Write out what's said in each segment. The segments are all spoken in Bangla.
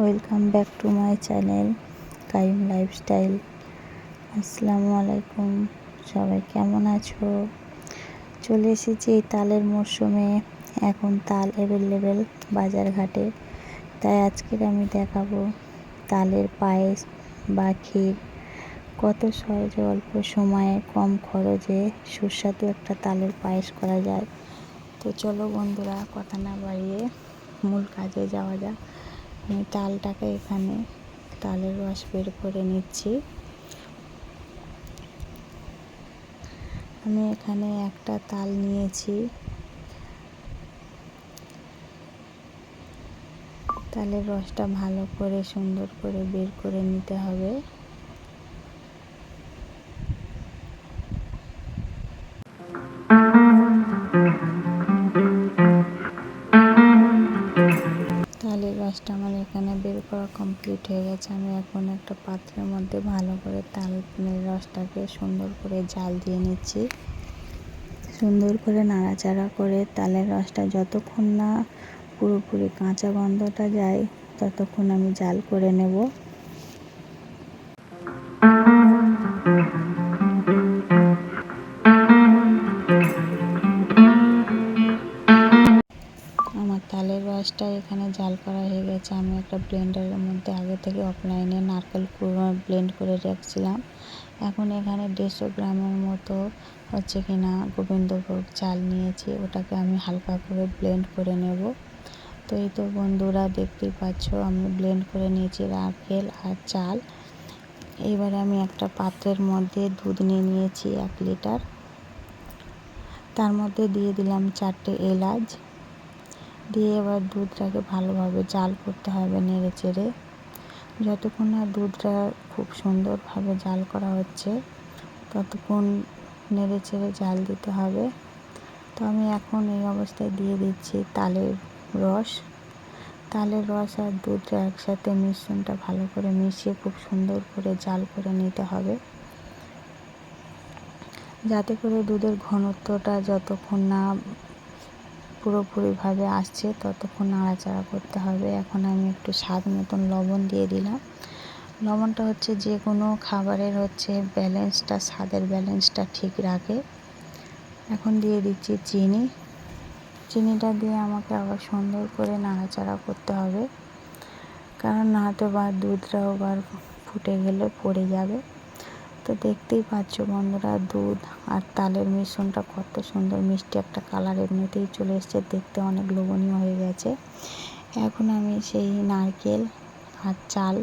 Welcome back to my channel Qayyim lifestyle আসসালামু আলাইকুম সবাই কেমন আছো? চলে এসেছি এই তালের মরশুমে। এখন তাল অ্যাভেলেবেল বাজার ঘাটে। তাই আজকের আমি দেখাবো তালের পায়েস বা ক্ষীর। কত সহজে অল্প সময়ে কম খরচে সুস্বাদু একটা তালের পায়েস করা যায়। তো চলো বন্ধুরা, কথা না বাড়িয়ে মূল কাজে যাওয়া যাক। আমি তালটাকে এখানে তালের রস বের করে নিচ্ছি। আমি এখানে একটা তাল নিয়েছি। তালের রসটা ভালো করে সুন্দর করে বের করে নিতে হবে। করা কমপ্লিট হয়ে গেছে। আমি এখন একটা পাত্রের মধ্যে ভালো করে তাল রসটাকে সুন্দর করে জাল দিয়ে নিচ্ছি। সুন্দর করে নাড়াচাড়া করে তালের রসটা যতক্ষণ না পুরোপুরি কাঁচা গন্ধটা যায়, ততক্ষণ আমি জাল করে নেব। তালের এখানে জাল করা হয়ে গেছে। আমি একটা ব্লেন্ডারের মধ্যে আগে থেকে অফলাইনে নারকেল ব্লেন্ড করে রাখছিলাম। এখন এখানে দেড়শো গ্রামের মতো হচ্ছে কি না গোবিন্দভোগ চাল নিয়েছি। ওটাকে আমি হালকা করে ব্লেন্ড করে নেব। তো এই তো বন্ধুরা, দেখতেই পাচ্ছ, আমি ব্লেন্ড করে নিয়েছি নারকেল আর চাল। এবারে আমি একটা পাত্রের মধ্যে দুধ নিয়ে নিয়েছি এক লিটার। তার মধ্যে দিয়ে দিলাম চারটে এলাচ। দিয়ে এবার দুধটাকে ভালোভাবে জাল করতে হবে নেড়ে চেড়ে। যতক্ষণ না দুধটা খুব সুন্দরভাবে জাল করা হচ্ছে, ততক্ষণ নেড়ে চেড়ে জাল দিতে হবে। তো আমি এখন এই অবস্থায় দিয়ে দিচ্ছি তালের রস। তালের রস আর দুধটা একসাথে মিশ্রণটা ভালো করে মিশিয়ে খুব সুন্দর করে জাল করে নিতে হবে। যাতে করে দুধের ঘনত্বটা যতক্ষণ না পুরোপুরিভাবে আসছে, ততক্ষণ নাড়াচাড়া করতে হবে। এখন আমি একটু স্বাদ মতন লবণ দিয়ে দিলাম। লবণটা হচ্ছে যে কোনো খাবারের হচ্ছে ব্যালেন্সটা, স্বাদের ব্যালেন্সটা ঠিক রাখে। এখন দিয়ে দিচ্ছি চিনি। চিনিটা দিয়ে আমাকে আবার সুন্দর করে নাড়াচাড়া করতে হবে। কারণ না তো বা দুধটাও আবার ফুটে গেলে পড়ে যাবে। তো দেখতেই পাচ্ছ বন্ধুরা, দুধ আর তালের মিশ্রণটা কত সুন্দর, মিষ্টি একটা কালার এমনিতেই চলে এসছে, দেখতে অনেক লোভনীয় হয়ে গেছে। এখন আমি সেই নারকেল আর চাল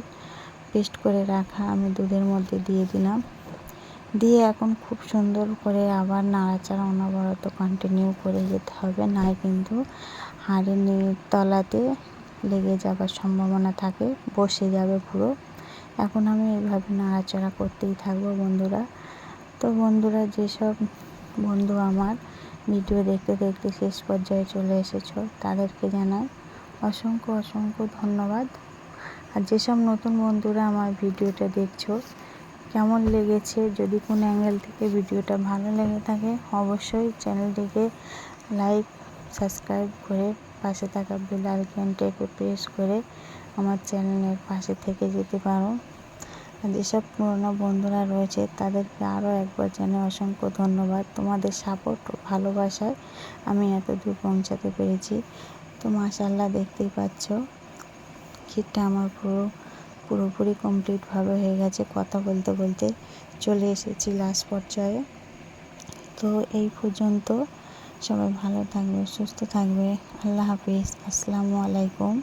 পেস্ট করে রাখা আমি দুধের মধ্যে দিয়ে দিলাম। দিয়ে এখন খুব সুন্দর করে আবার নাড়াচাড়া অনবরত কন্টিনিউ করে যেতে হবে নাই কিন্তু হাঁড়ির তলাতে লেগে যাবার সম্ভাবনা থাকে, বসে যাবে পুরো। এখন আমি এইভাবে নাড়াচাড়া করতেই থাকব বন্ধুরা। তো বন্ধুরা, যেসব বন্ধু আমার ভিডিও দেখতে দেখতে শেষ পর্যায়ে চলে এসেছ, তাদেরকে জানাই অসংখ্য অসংখ্য ধন্যবাদ। আর যেসব নতুন বন্ধুরা আমার ভিডিওটা দেখছ, কেমন লেগেছে, যদি কোনো অ্যাঙ্গেল থেকে ভিডিওটা ভালো লেগে থাকে, অবশ্যই চ্যানেলটিকে লাইক সাবস্ক্রাইব করে পাশে থাকা বেল আইকনটাকে প্রেস করে আমার চ্যানেলের পাশে থেকে যেতে পারো। যেসব পুরোনো বন্ধুরা রয়েছে, তাদেরকে আরও একবার জানাই অসংখ্য ধন্যবাদ। তোমাদের সাপোর্ট ও ভালোবাসায় আমি এত দূর পৌঁছাতে পেরেছি। তো মাশাল্লাহ দেখতেই পাচ্ছ, ক্ষীরটা আমার পুরো, পুরোপুরি কমপ্লিটভাবে হয়ে গেছে কথা বলতে বলতে। চলে এসেছি লাস্ট পর্যায়ে। তো এই পর্যন্ত সবাই ভালো থাকবে, সুস্থ থাকবে। আল্লাহ হাফিজ। আসসালামু আলাইকুম।